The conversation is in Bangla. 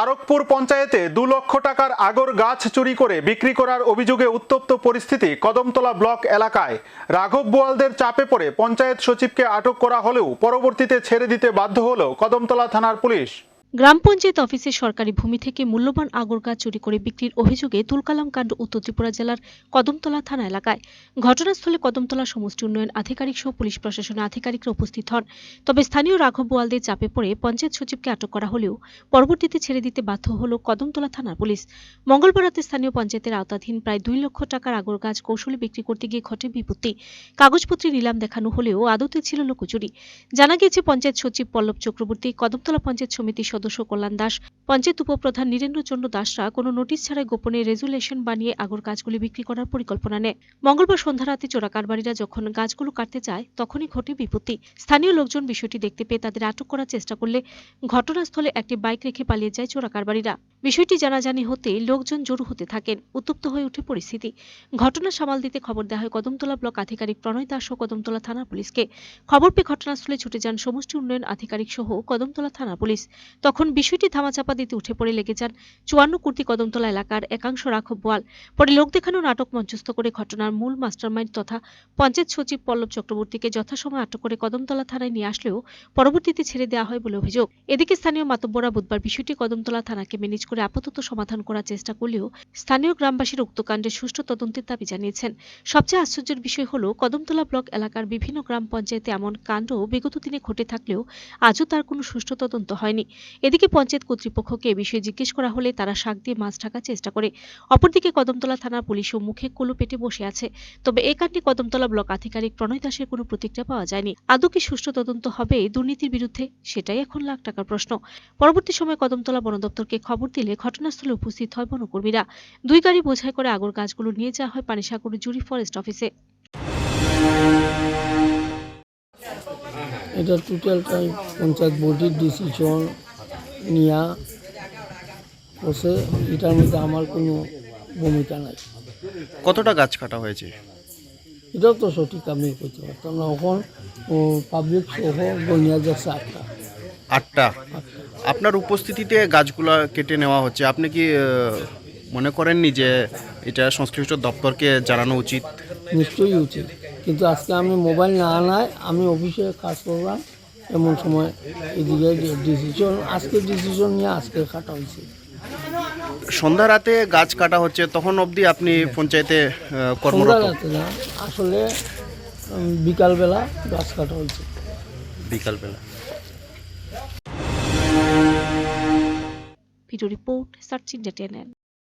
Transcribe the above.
তারকপুর পঞ্চায়েতে দু লক্ষ টাকার আগর গাছ চুরি করে বিক্রি করার অভিযোগে উত্তপ্ত পরিস্থিতি কদমতলা ব্লক এলাকায়। রাঘব বোয়ালদের চাপে পড়ে পঞ্চায়েত সচিবকে আটক করা হলেও পরবর্তীতে ছেড়ে দিতে বাধ্য হল কদমতলা থানার পুলিশ। গ্রাম পঞ্চায়েত অফিসের সরকারি ভূমি থেকে মূল্যবান আগর গাছ চুরি করে বিক্রির অভিযোগে তুলকালাম কাণ্ড উত্তর ত্রিপুরা জেলার কদমতলা থানা এলাকায়। ঘটনাস্থলে কদমতলা সমষ্টি উন্নয়ন আধিকারিক সহ পুলিশ প্রশাসনের আধিকারিকরা উপস্থিত হন। তবে স্থানীয় রাঘব বোয়ালদের চাপে পড়ে পঞ্চায়েত সচিবকে আটক করা হলেও পরবর্তীতে ছেড়ে দিতে বাধ্য হল কদমতলা থানার পুলিশ। মঙ্গলবার রাতে স্থানীয় পঞ্চায়েতের আওতাধীন প্রায় দুই লক্ষ টাকার আগর গাছ কৌশলে বিক্রি করতে গিয়ে ঘটে বিপত্তি। কাগজপত্রে নিলাম দেখানো হলেও আদতে ছিল লোকচুরি। জানা গিয়েছে, পঞ্চায়েত সচিব পল্লব চক্রবর্তী কদমতলা পঞ্চায়েত সমিতির সদস্য কল্যাণ দাস, পঞ্চায়েত উপপ্রধান নীরেন্দ্রচন্দ্র দাসরা কোনো নোটিশ ছাড়াই গোপনে রেজুলেশন বানিয়ে আগর গাছগুলি বিক্রি করার পরিকল্পনা নেয়। মঙ্গলবার সন্ধ্যা রাতে চোরা কারবারিরা যখন গাছগুলো কাটতে যায় তখনই ঘটে বিপত্তি। স্থানীয় লোকজন বিষয়টি দেখতে পেয়ে তাদের আটক করার চেষ্টা করলে ঘটনাস্থলে একটি বাইক রেখে পালিয়ে যায় চোরা কারবারিরা বিষয়টি জানাজানি হতে লোকজন জড়ো হতে থাকেন, উত্তপ্ত হয়ে ওঠে পরিস্থিতি। ঘটনা সামাল দিতে খবর দেওয়া হয় কদমতলা ব্লক আধিকারিক প্রণয় দাস ও কদমতলা থানার পুলিশকে। খবর পেয়ে ঘটনাস্থলে ছুটে যান সমষ্টি উন্নয়ন আধিকারিক সহ কদমতলা থানা পুলিশ। তখন বিষয়টি ধামাচাপা দিতে উঠে পড়ে লেগে যান চুয়ান্ন কুর্তি কদমতলা এলাকার একাংশ রাঘব বোয়াল। পরে লোক দেখানো নাটক মঞ্চস্থ করে ঘটনার মূল মাস্টারমাইন্ড তথা পঞ্চায়েত সচিব পল্লব চক্রবর্তীকে যথাসময় আটক করে কদমতলা থানায় নিয়ে আসলেও পরবর্তীতে ছেড়ে দেওয়া হয় বলে অভিযোগ। এদিকে স্থানীয় মাতব্বরা বুধবার বিষয়টি কদমতলা থানাকে ম্যানেজ করে আপাতত সমাধান করার চেষ্টা করলেও স্থানীয় গ্রামবাসীর উক্ত কাণ্ডের সুষ্ঠু তদন্তের দাবি জানিয়েছেন। সবচেয়ে আশ্চর্যের বিষয় হল, কদমতলা ব্লক এলাকার বিভিন্ন গ্রাম পঞ্চায়েতে এমন কাণ্ড বিগত দিনে ঘটে থাকলেও আজও তার কোনো সুষ্ঠু তদন্ত হয়নি। এদিকে পঞ্চায়েত কর্তৃপক্ষকে এ বিষয়ে জিজ্ঞেস করা হলে তারা শাক দিয়ে মাছ ঢাকার চেষ্টা করে। অপরদিকে কদমতলা থানার পুলিশও মুখে কুলু পেটে বসে আছে। তবে এ কাণ্ডে কদমতলা ব্লক আধিকারিক প্রণয় দাসের কোনো প্রতিক্রিয়া পাওয়া যায়নি। আদৌ কি সুষ্ঠু তদন্ত হবে দুর্নীতির বিরুদ্ধে? সেটাই এখন লাখ টাকার প্রশ্ন। পরবর্তী সময়ে কদমতলা বন দপ্তরকে খবর দিলে ঘটনাস্থলে উপস্থিত হয় বনকর্মীরা। দুই গাড়ি বোঝাই করে আগর গাছগুলো নিয়ে যাওয়া হয় পানিসাগর জুরি ফরেস্ট অফিসে। এটা টোটালটাই পঞ্চায়েত বোর্ডের ডিসিশন নেওয়া বসে এটার মধ্যে আমার কোনো ভূমিকা নাই। কতটা গাছ কাটা হয়েছে? এটাও তো সঠিক আমি করতে পারতাম না। এখন পাবলিক সহ গনিয়া যাচ্ছে আটটা। আটটা? আপনার উপস্থিতিতে গাছগুলো কেটে নেওয়া হচ্ছে। আপনি কি মনে করেননি যে এটা সংশ্লিষ্ট দপ্তরকে জানানো উচিত? নিশ্চয়ই উচিত। কিন্তু আজকে আমি মোবাইল না আনায় আমি অফিসে কাজ করলাম। এমন সময় এদিকে ডিসিশন আজকে ডিসিশন নিয়ে আজকে কাটা হয়েছে। সন্ধ্যা রাতে গাছ কাটা হচ্ছে তখন অবধি আপনি পঞ্চায়েতে কর্মরত? রাতে না আসলে বিকালবেলা গাছ কাটা হয়েছে। বিকালবেলা। Video report search India